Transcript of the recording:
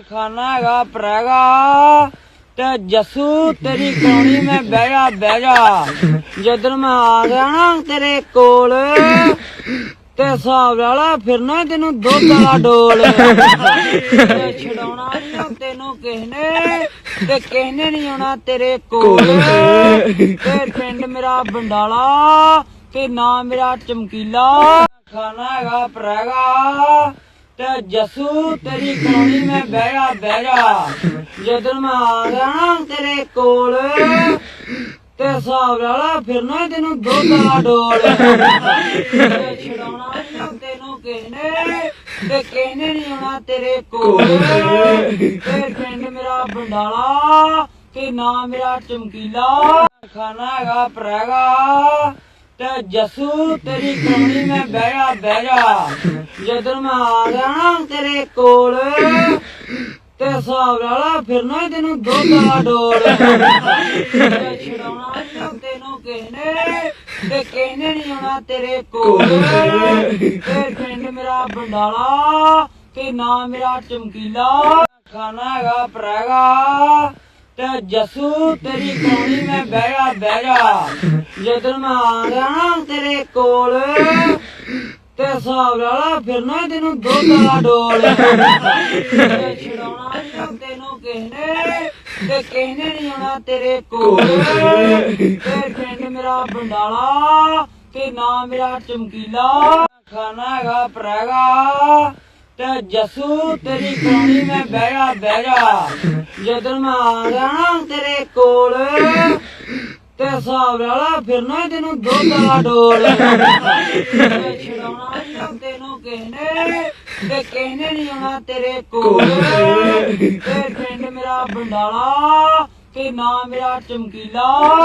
ਖਾਣਾ ਹੈਗਾ ਪ੍ਰੈਗਾ। ਤੇ ਜੱਸੂ, ਤੇਰੀ ਕੌਣੀ ਮੈਂ ਬਹਿ ਜਾ ਬਹਿ ਜਾ। ਜਦੋਂ ਮੈਂ ਆ ਗਿਆ ਨਾ ਤੇਰੇ ਕੋਲ, ਤੇ ਹਿਸਾਬ ਵਾਲਾ ਫਿਰਨਾ ਤੈਨੂੰ ਦੁੱਧ ਵਾਲਾ ਡੋਲ। ਤੇ ਛਡਾਉਣਾ ਨਹੀਂ ਤੈਨੂੰ ਕਿਸ ਤੇ ਕਿਸ ਨਹੀਂ ਆਉਣਾ ਤੇਰੇ ਕੋਲ। ਤੇ ਪਿੰਡ ਮੇਰਾ ਬੰਡਾਲਾ, ਤੇ ਨਾ ਮੇਰਾ ਚਮਕੀਲਾ। ਖਾਣਾ ਹੈਗਾ ਪ੍ਰੈਗਾ। ਤੇ ਜੱਸੂ, ਤੇਰੀ ਕੌਣੀ ਮੈਂ ਬਹਿ ਜਾ ਬਹਿ ਜਾ। ਜਦੋਂ ਮੈਂ ਆ ਗਿਆ ਨਾ ਤੇਰੇ ਕੋਲ, ਤੇ ਹਿਸਾਬ ਵਾਲਾ ਫਿਰਨਾ ਤੈਨੂੰ ਦੁੱਧ ਵਾਲਾ ਡੋਲ। ਤੇ ਛਡਾਉਣਾ ਨਹੀਂ ਤੈਨੂੰ ਕਿਸ ਤੇ ਕਿਸ ਨਹੀਂ ਆਉਣਾ ਤੇਰੇ ਕੋਲ। ਤੇ ਪਿੰਡ ਮੇਰਾ ਬੰਡਾਲਾ ਤੇ ਨਾ ਮੇਰਾ ਚਮਕੀਲਾ। ਖਾਣਾ ਹੈਗਾ, ਪ੍ਰੈਗਾ। ਤੇ ਜੱਸੂ ਤੇਰੀ ਕੌਣੀ ਮੈਂ ਬਹਿ ਜਾ ਬਹਿ ਜਾ। ਜਦੋਂ ਮੈਂ ਆ ਗਿਆ ਨਾ ਤੇਰੇ ਕੋਲ ਤੇ ਹਿਸਾਬ ਵਾਲਾ ਫਿਰਨਾ ਤੈਨੂੰ ਦੁੱਧ ਵਾਲਾ ਡੋਲ। ਤੇ ਛਡਾਉਣਾ ਨਹੀਂ ਤੈਨੂੰ ਕਿਸ ਨੇ ਤੇ ਕਿਸ ਨੇ ਨਹੀਂ ਆਉਣਾ ਤੇਰੇ ਕੋਲ। ਤੇ ਪਿੰਡ ਮੇਰਾ ਬੰਡਾਲਾ ਤੇ ਨਾਂ ਮੇਰਾ ਚਮਕੀਲਾ। ਖਾਣਾ ਹੈਗਾ ਪ੍ਰੈਗਾ। ਤੇ ਜੱਸੂ ਤੇਰੀ ਕੌਣੀ ਮੈਂ ਬਹਿ ਜਾ ਬਹਿ ਜਾ। ਜਦੋਂ ਮੈਂ ਆ ਗਿਆ ਨਾ ਤੇਰੇ ਕੋਲ, ਤੇ ਹਿਸਾਬ ਵਾਲਾ ਫਿਰਨਾ ਤੈਨੂੰ ਦੁੱਧ ਵਾਲਾ ਡੋਲ ਛਡਾਉਣਾ ਤੈਨੂੰ ਕਿਸ ਤੇ ਕਿਸ ਨਹੀਂ ਆਉਣਾ ਤੇਰੇ ਕੋਲ। ਤੇ ਪਿੰਡ ਮੇਰਾ ਬੰਡਾਲਾ, ਤੇ ਨਾ ਮੇਰਾ ਚਮਕੀਲਾ। ਖਾਣਾ ਹੈਗਾ ਪ੍ਰੈਗਾ, ਤੇ ਜਸੂ ਤੇਰੀ ਕੌਣੀ ਮੈਂ ਬਹਿ ਜਾ ਬਹਿ ਜਾ। ਜਦੋਂ ਮੈਂ ਆ ਗਿਆ ਨਾ ਤੇਰੇ ਕੋਲ ਹਿਸਾਬ ਵਾਲਾ ਫਿਰਨਾ ਤੈਨੂੰ ਦੁੱਧ ਵਾਲਾ ਡੋਲ ਤੇ ਛਡਾਉਣਾ ਨਹੀਂ ਤੈਨੂੰ ਨੇ ਤੇ ਨੇ ਨਹੀਂ ਆਉਣਾ ਤੇਰੇ ਕੋਲ। ਤੇ ਪਿੰਡ ਮੇਰਾ ਬੰਡਾਲਾ ਤੇ ਨਾਂ ਮੇਰਾ ਚਮਕੀਲਾ।